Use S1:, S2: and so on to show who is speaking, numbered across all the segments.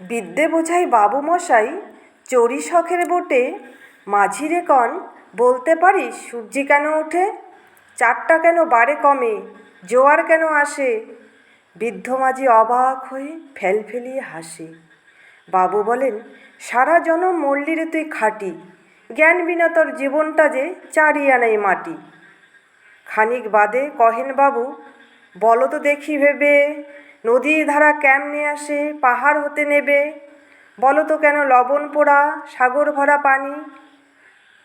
S1: বিদ্যে বোঝাই বাবু মশাই শখের বোটে। মাঝিরে কন, বলতে পারিস সূর্যি কেন ওঠে? চারটা কেন বারে কমে? জোয়ার কেন আসে? বৃদ্ধ মাঝি অবাক হয়ে ফেল ফেলিয়ে হাসে। বাবু বলেন, সারা জনম মরলি রে তুই খাটি। জ্ঞান বিনা তোর জীবনটা যে চারি আনাই মাটি। খানিক বাদে কহেন বাবু, বলো তো দেখি ভেবে। নদীর ধারা কেমনে আসে, পাহাড় হতে নেবে? বলো তো কেন লবণ পোড়া, সাগর ভরা পানি?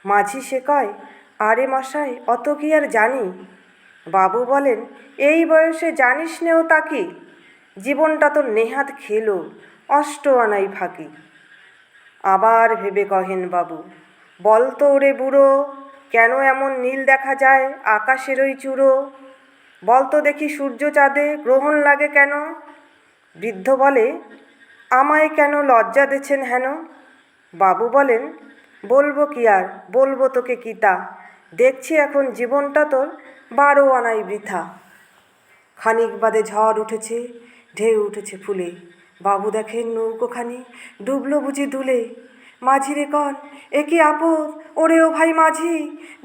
S1: মাঝি সে কয়, আরে মশাই, অত কি আর জানি? বাবু বলেন, এই বয়সে জানিস নেও তাকে জীবনটা তো নেহাত খেলো, অষ্ট আনাই ফাঁকি। আবার ভেবে কহেন বাবু বল তো ওরে বুড়ো, কেন এমন নীল দেখা যায় আকাশের ওই চূড়ো? বল তো দেখি সূর্য চাঁদে গ্রহণ লাগে কেন? বৃদ্ধ বলে, আমায় কেন লজ্জা দিচ্ছেন হেন? বাবু বলেন, বলব কি আর, বলব তোকে কিতা দেখছি এখন জীবনটা তোর বারো আনাই বৃথা। খানিক বাদে ঝড় উঠেছে, ঢেউ উঠেছে ফুলে। বাবু দেখেন নৌকোখানি, ডুবলো বুঝি দুলে মাঝি রে কন, এ কি আপদ? ওরে ও ভাই মাঝি,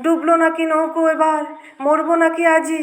S1: ডুবলো নাকি নৌকো এবার? মরবো নাকি আজি